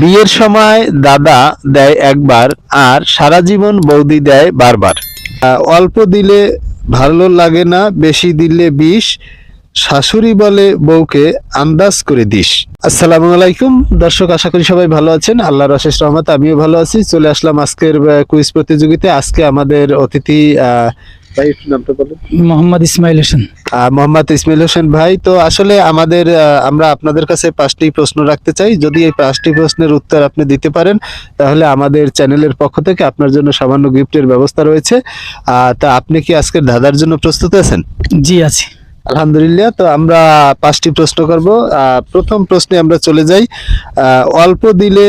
বিয়ের সময় দাদা দেয় একবার আর সারা জীবন বৌদি দেয় বারবার। অল্প দিলে ভালো লাগে না, বেশি দিলে বিষ। শাশুড়ি বলে বউকে আন্দাজ করে দিস। আসসালামু আলাইকুম। দর্শক, আশা করি সবাই ভালো আছেন। আল্লাহর অশেষ রহমত আমিও ভালো আছি। চলে আসলাম আজকের কুইজ প্রতিযোগিতায়। আজকে আমাদের অতিথি ভাই একটু নামটা বলুন। মোহাম্মদ ইসমাইল হোসেন। মোহাম্মদ ইসমাইল হোসেন ভাই তো আসলে আমাদের আমরা আপনাদের কাছে পাঁচটি প্রশ্ন রাখতে চাই। যদি এই পাঁচটি প্রশ্নের উত্তর আপনি দিতে পারেন তাহলে আমাদের চ্যানেলের পক্ষ থেকে আপনার জন্য সামান্য গিফটের ব্যবস্থা রয়েছে। তা আপনি কি আজকের দাদার জন্য প্রস্তুত আছেন? জি আছি। আলহামদুলিল্লাহ তো আমরা পাঁচটি প্রশ্ন করব। প্রথম প্রশ্নে আমরা চলে যাই। অল্প দিলে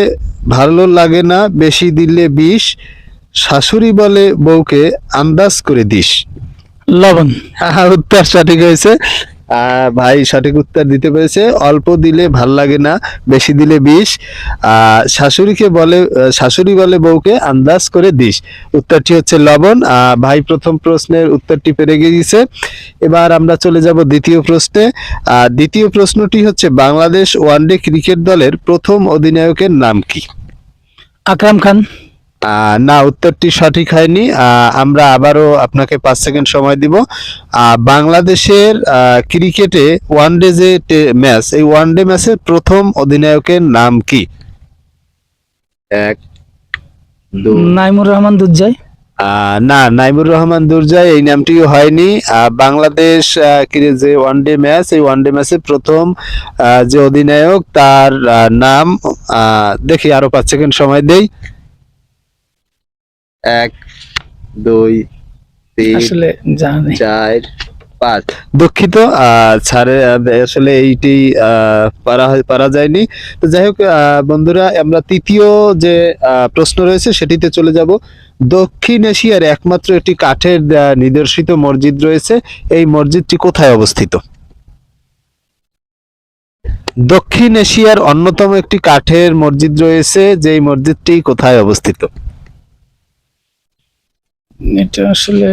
ভালো লাগে না বেশি দিলে বিষ। শাশুড়ি বলে বউকে আন্দাজ করে দিস। লবণ। উত্তর সঠিক হয়েছে। আহ, ভাই সঠিক উত্তর দিতে পেরেছে। অল্প দিলে ভালো লাগে না বেশি দিলে বিষ। আহ, শাশুড়িকে বলে শাশুড়ি বলে বউকে আন্দাজ করে দিস। উত্তরটি হচ্ছে লবণ। আহ, ভাই প্রথম প্রশ্নের উত্তরটি পেরে গিয়েছে। এবার আমরা চলে যাব দ্বিতীয় প্রশ্নে। আহ, দ্বিতীয় প্রশ্নটি হচ্ছে বাংলাদেশ ওয়ানডে ক্রিকেট দলের প্রথম অধিনায়কের নাম কি? আকরাম খান। না উত্তরটি সঠিক হয়নি। আহ, আমরা আবারও আপনাকে পাঁচ সেকেন্ড সময় দিব। আহ, বাংলাদেশের আহ, ক্রিকেটে ওয়ানডে যে ম্যাচ এই ওয়ান ডে ম্যাচের প্রথম অধিনায়কের নাম কি? এক নাইমুর রহমান দুজ্জাই আহ, না নাইমুর রহমান দুর্জয় এই নামটিও হয়নি। আহ, বাংলাদেশ যে ওয়ানডে ম্যাচ এই ওয়ান ডে ম্যাচে প্রথম আহ, যে অধিনায়ক তার আহ, নাম আহ, দেখি আরও পাঁচ সেকেন্ড সময় দেই। এক দুই তিন আসলে চার পাঁচ। দুঃখিত আহ, ছাড়ে আসলে এইটি আহ, পারা হয়- পারা যায়নি। তো যাই হোক আহ, বন্ধুরা আমরা তৃতীয় যে আহ, প্রশ্ন রয়েছে সেটিতে চলে যাব। দক্ষিণ এশিয়ার একমাত্র একটি কাঠের আহ, নিদর্শিত মসজিদ রয়েছে। এই মসজিদটি কোথায় অবস্থিত? দক্ষিণ এশিয়ার অন্যতম একটি কাঠের মসজিদ রয়েছে যেই মসজিদটি কোথায় অবস্থিত? এটা আসলে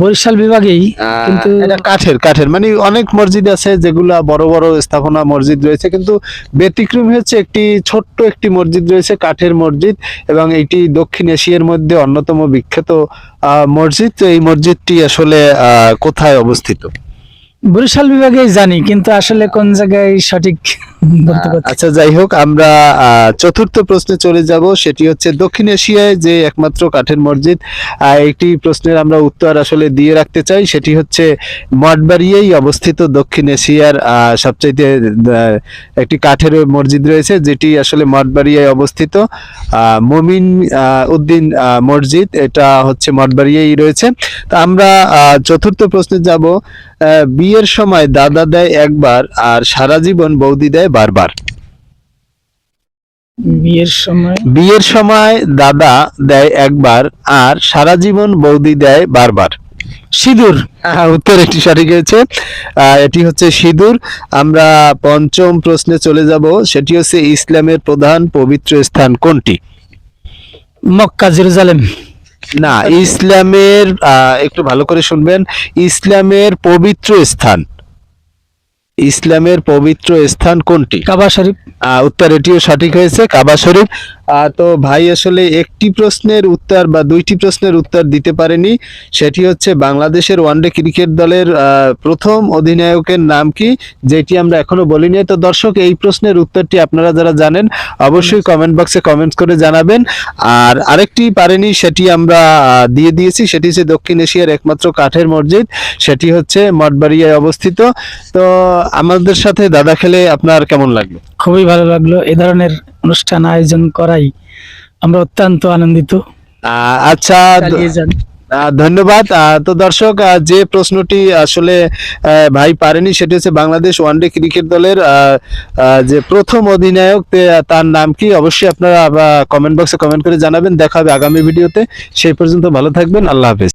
বরিশাল বিভাগেই কিন্তু এটা কাঠের কাঠের। মানে অনেক মসজিদ আছে যেগুলা বড় বড় স্থাপনা মসজিদ রয়েছে কিন্তু ব্যতিক্রম হচ্ছে একটি ছোট্ট একটি মসজিদ রয়েছে কাঠের মসজিদ এবং এটি দক্ষিণ এশিয়ার মধ্যে অন্যতম বিখ্যাত আহ, মসজিদ। তো এই মসজিদটি আসলে আহ, কোথায় অবস্থিত? বরিশাল বিভাগেই জানি কিন্তু আসলে কোন জায়গায় সঠিক আচ্ছা যাই হোক আমরা চতুর্থ প্রশ্নে চলে যাব। সেটি হচ্ছে দক্ষিণ এশিয়ায় যে একমাত্র কাঠের মসজিদ একটি প্রশ্নের আমরা উত্তর আসলে দিয়ে রাখতে চাই। সেটি হচ্ছে মঠবাড়িয়েই অবস্থিত দক্ষিণ এশিয়ার সবচাইতে একটি কাঠের মসজিদ রয়েছে যেটি আসলে মঠবাড়িয়ায় অবস্থিত। আহ, মমিন উদ্দিন আহ, মসজিদ এটা হচ্ছে মঠবাড়িয়াই রয়েছে। তা আমরা আহ, চতুর্থ প্রশ্নে যাব। আহ, বিয়ের সময় দাদা দেয় একবার আর সারা জীবন বৌদি দেয় বারবার। বিয়ের সময়? বিয়ের সময় দাদা দেয় একবার আর সারা জীবন বৌদি দেয় বারবার। সিঁদুর উত্তর এটি সঠিক হয়েছে। এটি হচ্ছে সিঁদুর। আমরা পঞ্চম প্রশ্নে চলে যাব। সেটি হচ্ছে ইসলামের প্রধান পবিত্র স্থান কোনটি? Mecca Jerusalem. না ইসলামের আহ, একটু ভালো করে শুনবেন। ইসলামের পবিত্র স্থান। ইসলামের পবিত্র স্থান কোনটি? কাবা শরীফ। আহ, উত্তর এটিও সঠিক হয়েছে। কাবা শরীফ। তো ভাই আসলে একটি প্রশ্নের উত্তর বা দুইটি প্রশ্নের উত্তর দিতে পারেনি। সেটি হচ্ছে বাংলাদেশের ওয়ানডে ক্রিকেট দলের প্রথম অধিনায়কের নাম কি যেটি আমরা এখনও বলিনি। তো দর্শক এই প্রশ্নের উত্তরটি আপনারা যারা জানেন অবশ্যই কমেন্ট বক্সে কমেন্টস করে জানাবেন। আর আরেকটি পারেনি সেটি আমরা দিয়ে দিয়েছি। সেটি হচ্ছে দক্ষিণ এশিয়ার একমাত্র কাঠের মসজিদ। সেটি হচ্ছে মঠবাড়িয়ায় অবস্থিত। তো আমাদের সাথে দাদা খেলে আপনার কেমন লাগল? খুবই ভালো লাগল। এ ধরনের অনুষ্ঠান আয়োজন করাই আমরা অত্যন্ত আনন্দিত। আচ্ছা ধন্যবাদ। তো দর্শক যে প্রশ্নটি আসলে আহ, ভাই পারেনি সেটি হচ্ছে বাংলাদেশ ওয়ানডে ক্রিকেট দলের যে প্রথম অধিনায়ক তার নাম কি? অবশ্যই আপনারা কমেন্ট বক্সে কমেন্ট করে জানাবেন। দেখা হবে আগামী ভিডিওতে সেই পর্যন্ত ভালো থাকবেন। আল্লাহ হাফেজ।